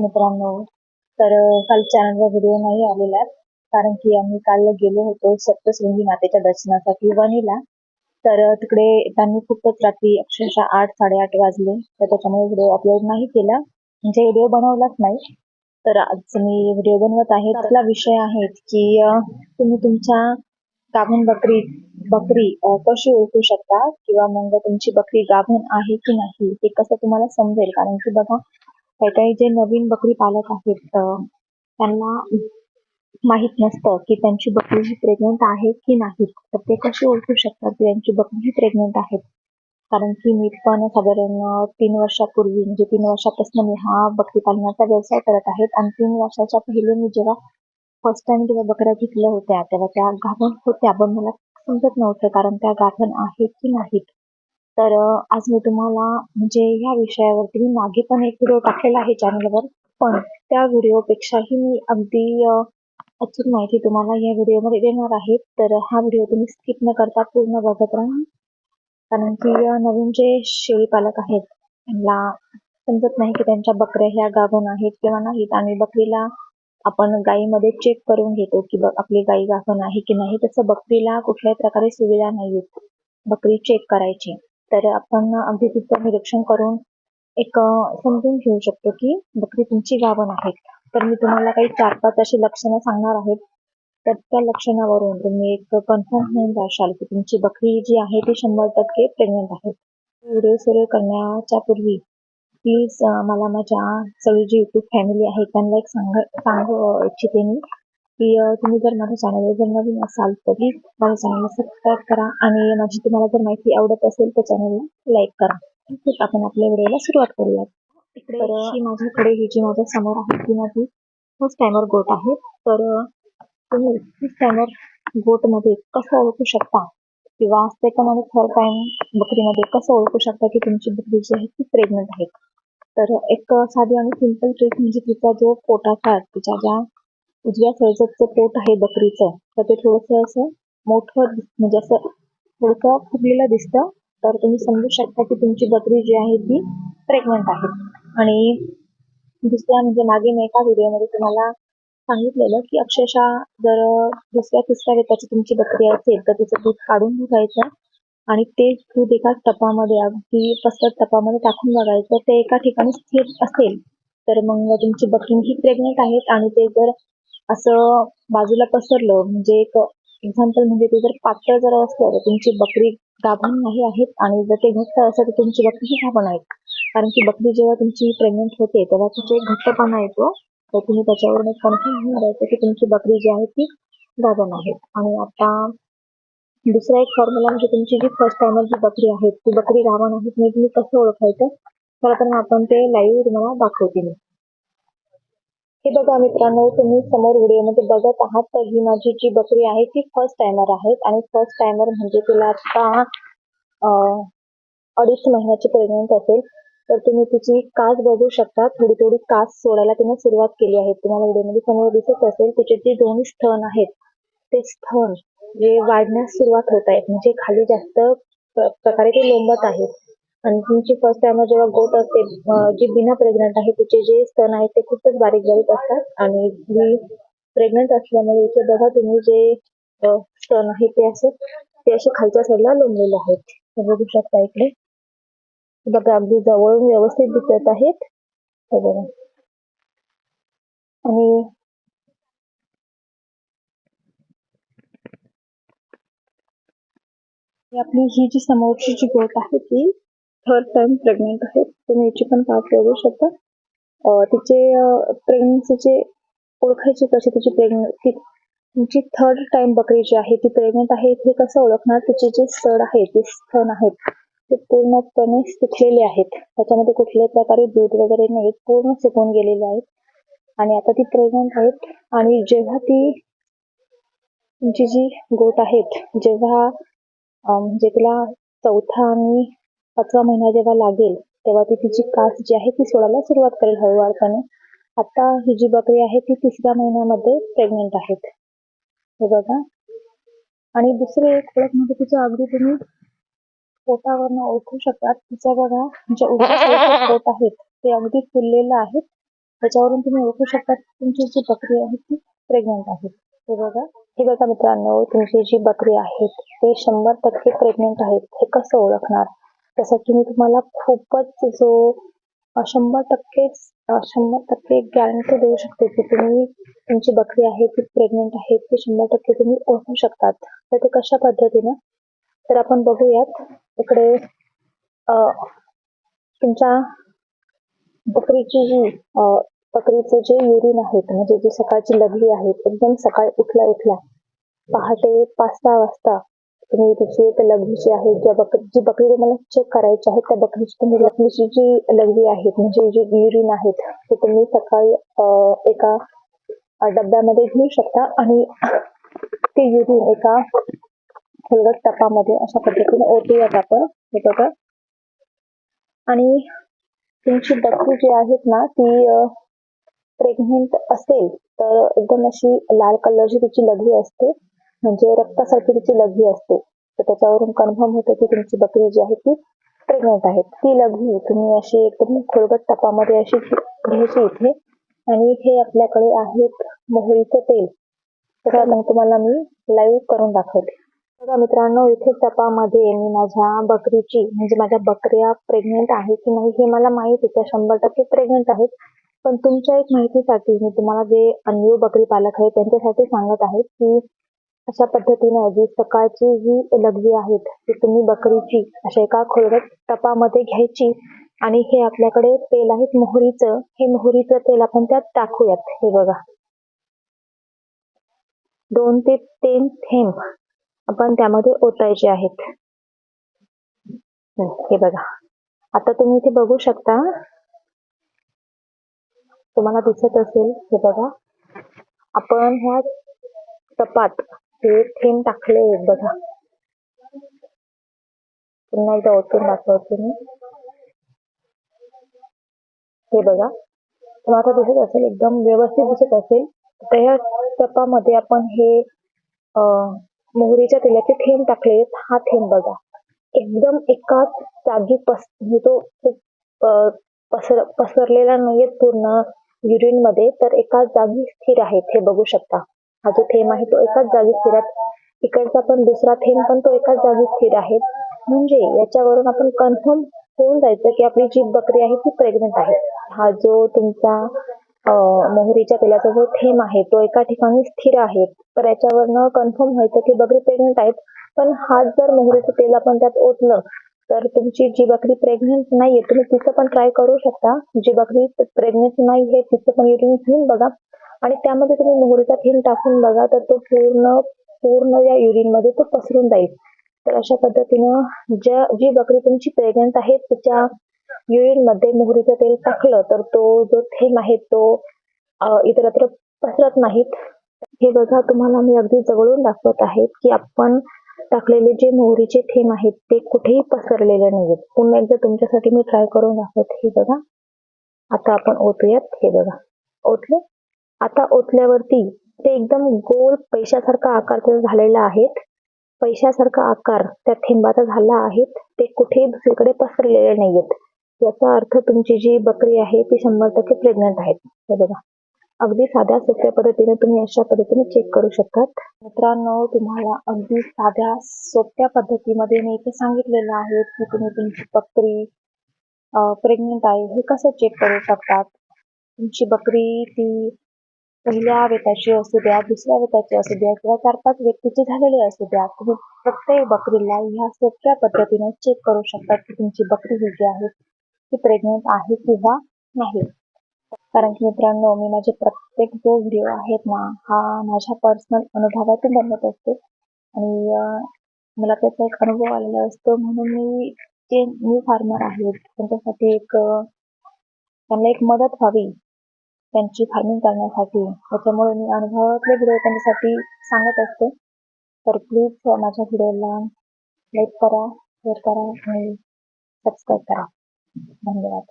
मित्रांनो तर अ, काल चॅनलवर व्हिडिओ नाही आलेला कारण की आम्ही काल गेलो होतो सप्तशृंगी मातेच्या दर्शनासाठी वणीला. तर तिकडे त्यांनी खूपच रात्री अक्षरशः आठ साडेआठ वाजले तर त्याच्यामुळे व्हिडिओ अपलोड नाही केला. म्हणजे व्हिडिओ बनवलाच नाही. तर आज मी व्हिडिओ बनवत आहे. आपला विषय आहे की तुम्ही तुमच्या गाभण बकरी बकरी कशी ओळखू शकता? किंवा मग तुमची बकरी गाभण आहे की नाही? हे कसं तुम्हाला समजेल? कारण की बघा काही काही जे नवीन बकरी पालक आहेत त्यांना माहीत नसतं की त्यांची बकरी ही प्रेग्नंट आहे की नाही. तर ते कशी ओळखू शकतात की त्यांची बकरी ही प्रेग्नंट आहे? कारण की मी पण साधारण तीन वर्षापूर्वी म्हणजे तीन वर्षापासून मी हा बकरी पालनाचा व्यवसाय करत आहे. आणि तीन वर्षाच्या पहिले मी जेव्हा फर्स्ट टाइम जेव्हा बकऱ्या घेतल्या होत्या तेव्हा त्या गाभण होत्या. पण मला समजत नव्हतं कारण त्या गाभण आहेत की नाहीत. तर आज मी तुम्हाला म्हणजे ह्या विषयावरती मी मागे पण एक व्हिडिओ टाकलेला आहे चॅनलवर पण त्या व्हिडिओपेक्षाही मी अगदी अचूक माहिती तुम्हाला या व्हिडिओमध्ये देणार आहे. तर हा व्हिडिओ तुम्ही स्किप न करता पूर्ण बघत राहा. कारण की नवीन जे शेळी पालक आहेत त्यांना समजत नाही की त्यांच्या बकऱ्या ह्या गाभण आहेत किंवा नाहीत. आणि बकरीला आपण गायीमध्ये चेक करून घेतो की आपली गाई गाभण आहे की नाही. तसं बकरीला कुठल्याही प्रकारे सुविधा नाही बकरी चेक करायची. तर आपण अगदी तिचं निरीक्षण करून एक समजून घेऊ शकतो की बकरी तुमची गाभण आहे. तर मी तुम्हाला काही चार पाच अशी लक्षणं सांगणार आहेत तर त्या लक्षणावरून तुम्ही एक कन्फर्म होऊन जाशाल की तुमची बकरी जी आहे ती शंभर टक्के प्रेग्नंट आहे. व्हिडिओ सुरू करण्याच्या पूर्वी प्लीज मला माझ्या सगळी जी यूट्यूब फॅमिली आहे त्यांना एक सांग सांगू इच्छिते मी. की तुम्ही जर माझ्या चॅनलवर जर नवीन असाल तर प्लीज माझ्या चॅनलला सबस्क्राईब करा आणि माझी तुम्हाला जर माहिती आवडत असेल तर चॅनलला लाईक करा. ठीक आपण आपल्या व्हिडिओला सुरुवात करूयात. तर ही माझ्याकडे ही जी माझ्यासमोर आहे ती माझी फर्स्ट टायमर गोट आहे. तर तुम्ही फर्स्ट टायमर गोटमध्ये कसं ओळखू शकता? किंवा सेकंड आणि थर्ड टाइम बकरीमध्ये कसं ओळखू शकता की तुमची बकरी जी आहे ती प्रेग्नंट आहे? तर एक साधी आणि सिंपल ट्रिक म्हणजे तिचा जो पोटाचा तिच्या ज्या उजव्या साईडचं पोट आहे बकरीचं तर ते थोडंसं असं मोठं दिस- म्हणजे असं थोडंसं फुगलेलं दिसतं. तर तुम्ही समजू शकता की तुमची बकरी जी आहे ती प्रेग्नंट आहे. आणि दुसऱ्या म्हणजे मागे मी एका व्हिडिओमध्ये तुम्हाला सांगितलेलं की अक्षरशः जर दुसऱ्या तिसऱ्या वेताची तुमची बकरी असेल तर तिचं दूध काढून बघायचं आणि ते दूध एका टपामध्ये अगदी पसरट टपामध्ये टाकून बघायचं. ते एका ठिकाणी स्थिर असेल तर मग तुमची बकरी ही प्रेग्नेंट आहेत आणि ते जर असं बाजूला पसरलं म्हणजे एक एक्झाम्पल म्हणजे ते जर पातळ जर असलं तर तुमची बकरी गाभण नाही आहेत आणि जर ते घट्ट असेल तर तुमची बकरी ही गाभण आहेत. कारण की बकरी जेव्हा तुमची प्रेग्नेंट होते तेव्हा तिचे एक घट्टपणा येतो. तर तुम्ही त्याच्यावरून एक कन्फर्म होणार आहे की तुमची बकरी जी आहे ती गाभण आहे. आणि आता दुसरा एक फॉर्म्युला म्हणजे तुमची जी फर्स्ट टायमर जी बकरी आहे ती बकरी गाभण आहे तुम्ही म्हणजे तुम्ही कसं ओळखायचं? खरं तर आपण ते लाईव्ह तुम्हाला दाखवते मी. हे बघा मित्रांनो तुम्ही समोर व्हिडिओमध्ये बघत आहात तर ही माझी जी बकरी आहे ती फर्स्ट टायमर आहे आणि फर्स्ट टायमर म्हणजे तिला आता अडीच महिन्याची प्रेग्नंट असेल. तर तुम्ही तिची कास बघू शकता. थोडी थोडी कास सोडायला तिने सुरुवात केली आहे. तुम्हाला व्हिडिओमध्ये समोर दिसत असेल तिचे जे दोन्ही स्थन आहेत ते स्थन जे वाढण्यास सुरुवात होत आहेत. म्हणजे खाली जास्त प्रकारे ते लोंबत आहेत. आणि तुमची फर्स्ट टाइम जेव्हा गोट असते जी बिना प्रेग्नंट आहे तिचे जे स्तन आहेत ते खूपच बारीक बारीक असतात. आणि जी प्रेग्नंट असल्यामुळे इथे बघा तुम्ही जे स्तन आहे ते असे ते असे खालच्या साईडला लोंबलेले आहेत. बघू शकता इकडे. बघा अगदी जवळून व्यवस्थित दिसत आहेत. बघा. आणि आपली ही जी समोरची जी गोट आहे ती थर्ड टाइम प्रेग्नेंट आहे तुम्ही याची पण पाठ बघू शकता. तिचे प्रेग्नन्सीचे ओळखायची कशी तिची प्रेग्नन्सी तुमची थर्ड टाइम बकरी जी आहे ती प्रेग्नेंट आहे. हे कसं ओळखणार? तिचे जे सड आहे जे स्तन आहेत ते पूर्णपणे सुकलेले आहेत. त्याच्यामध्ये कुठल्याही प्रकारे दूध वगैरे नाही पूर्ण सुकून गेलेले आहेत. आणि आता ती प्रेग्नेंट आहेत. आणि जेव्हा ती तुमची जी गोट आहेत जेव्हा म्हणजे तिला चौथा आणि पाचवा महिना जेव्हा लागेल तेव्हा ती तिची कास जी आहे ती सोडायला सुरुवात करेल हळूवारपणे. आता ही जी बकरी आहे ती तिसऱ्या महिन्यामध्ये प्रेग्नेंट आहेत हे बघा. आणि दुसरे एक ओळख म्हणजे तिच्या अगदी तुम्ही पोटावरनं ओळखू शकतात. तिच्या बघा जे पोट आहेत ते अगदी फुललेलं आहेत. त्याच्यावरून तुम्ही ओळखू शकता तुमची जी बकरी आहे ती प्रेग्नंट आहे. हे बघा. हे बघा मित्रांनो तुमची जी बकरी आहेत ते शंभर टक्के प्रेग्नेंट आहेत. हे कसं ओळखणार? त्यासाठी की मी तुम्हाला खूपच जो शंभर टक्केच शंभर टक्के गॅरंटी देऊ शकते की तुम्ही तुमची बकरी आहे ती प्रेग्नेंट आहे ती शंभर टक्के तुम्ही ओळखू शकतात. तर ते कशा पद्धतीने? तर आपण बघूयात. इकडे अ, तुमच्या बकरीची जी बकरीचं बकरीचे जे युरिन आहेत म्हणजे जी सकाळची लघवी आहेत एकदम सकाळी उठल्या उठल्या पहाटे पाच सहा वाजता तुम्ही तिची एक लघवी जी आहे ज्या बकरी जी बकरी तुम्हाला चेक करायची आहे त्या बकरीची तुम्ही लघवीची जी लघवी आहेत म्हणजे जे युरिन आहेत ते तुम्ही सकाळी एका डब्यामध्ये घेऊ शकता आणि ते युरिन एका खोलगट टपामध्ये अशा पद्धतीने ओतूयात आपण. हे बघा. आणि तुमची बकरी जी आहेत ना ती प्रेग्नेंट असेल तर एकदम अशी लाल कलरची तिची लघवी असते. म्हणजे रक्तासारखी तिची लघवी असते. तर त्याच्यावरून कन्फर्म होतं की तुमची बकरी जी आहे ती प्रेग्नेंट आहे. ती लघवी तुम्ही अशी एकदम खोलगट टपामध्ये अशी घ्यायची इथे. आणि हे आपल्याकडे आहेत मोहरीचं तेल. तर मग तुम्हाला मी लाईव्ह करून दाखवते. बघा मित्रांनो इथे टपामध्ये मी माझ्या बकरीची म्हणजे माझ्या बकऱ्या प्रेग्नेंट आहे की नाही हे मला माहीत आहे. त्या शंभर टक्के प्रेग्नेंट आहेत. पण तुमच्या एक माहितीसाठी मी तुम्हाला जे अन्य बकरी पालक आहेत त्यांच्यासाठी सांगत आहे की अशा पद्धतीने जी सकाळची ही लघवी आहेत ती तुम्ही बकरीची अशा एका खोलगट टपामध्ये घ्यायची आणि हे आपल्याकडे तेल आहेत मोहरीचं. हे मोहरीचं तेल आपण त्यात टाकूयात. हे बघा. दोन ते तीन थेंब आपण त्यामध्ये ओतायचे आहेत. हे बघा. आता तुम्ही इथे बघू शकता. तुम्हाला दिसत असेल हे बघा. आपण ह्या टपात हे थेंब टाकले बघा. पुन्हा एकदा ओतून दाखवते मी. हे बघा. तुम्हाला आता दिसत असेल एकदम व्यवस्थित दिसत असेल. तर ह्या टपामध्ये आपण हे मोहरीच्या तेलाचे थेंब टाकले हा थेंब बघा. एकदम एकाच जागी पस म्हणजे तो खूप पसर पसरलेला नाहीये पूर्ण युरिनमध्ये तर एकाच जागी स्थिर आहेत. हे बघू शकता. हा जो थेंब आहे तो एकाच जागी स्थिर आहे. इकडचा पण दुसरा थेंब पण तो एकाच जागी स्थिर आहे. म्हणजे याच्यावरून आपण कन्फर्म होऊन जायचं की आपली जी बकरी आहे ती प्रेग्नेंट आहे. हा जो तुमचा मोहरीच्या तेलाचा जो थेंब आहे तो एका ठिकाणी स्थिर आहे. तर याच्यावरनं कन्फर्म व्हायचं की बकरी प्रेग्नेंट आहेत. पण हाच जर मोहरीचं तेल आपण त्यात ओतलं तर तुमची जी बकरी प्रेग्नेंट नाहीये तुम्ही तिचं पण ट्राय करू शकता. जी बकरी प्रेग्नेंट नाही आहे तिचं पण युरिन घेऊन बघा. आणि त्यामध्ये तुम्ही मोहरीचा थेंब टाकून बघा तर तो पूर्ण पूर्ण या युरिनमध्ये तो पसरून जाईल. तर अशा पद्धतीनं ज्या जी बकरी तुमची प्रेग्नेंट आहे तिच्या युरिनमध्ये मोहरीचं तेल टाकलं तर तो जो थेंब आहे तो इतरत्र पसरत नाहीत. हे बघा तुम्हाला मी अगदी जवळून दाखवत आहे की आपण टाकलेले जे मोहरीचे थेंब आहेत ते कुठेही पसरलेले नाहीत पुन्हा एकदा तुमच्यासाठी मी ट्राय करून दाखवत. हे बघा. आता आपण ओतूयात. हे बघा. ओतले. आता ओतल्यावरती ते एकदम गोल पैशासारखा आकार झालेला आहे पैशासारखा आकार त्या थेंबाचा झाला आहे ते कुठेही दुसरीकडे पसरलेले नाहीयेत. याचा अर्थ तुमची जी बकरी आहे ती शंभर टक्के प्रेग्नंट आहे हे बघा. अगदी साध्या सोप्या पद्धतीने तुम्ही अशा पद्धतीने चेक करू शकतात. मित्रांनो तुम्हाला अगदी साध्या सोप्या पद्धतीमध्ये मी इथे सांगितलेलं आहे की तुम्ही तुमची बकरी प्रेग्नेंट आहे हे कसं चेक करू शकतात? तुमची बकरी ती पहिल्या वेताची असू द्या दुसऱ्या वेताची असू द्या किंवा चार पाच व्यक्तीची झालेली असू द्या तुम्ही प्रत्येक बकरीला ह्या सोप्या पद्धतीने चेक करू शकतात की तुमची बकरी ही जी आहे ती प्रेग्नेंट आहे किंवा नाही. कारण की मित्रांनो मी माझे प्रत्येक जो व्हिडिओ आहेत ना हा माझ्या पर्सनल अनुभवातून बनवत असते. आणि मला त्याचा एक अनुभव आलेला असतो. म्हणून मी जे न्यू फार्मर आहेत त्यांच्यासाठी एक त्यांना एक मदत व्हावी त्यांची फार्मिंग करण्यासाठी. त्याच्यामुळे मी अनुभवातले व्हिडिओ त्यांच्यासाठी सांगत असते. तर प्लीज माझ्या व्हिडिओला लाईक करा शेअर करा आणि सबस्क्राईब करा. धन्यवाद.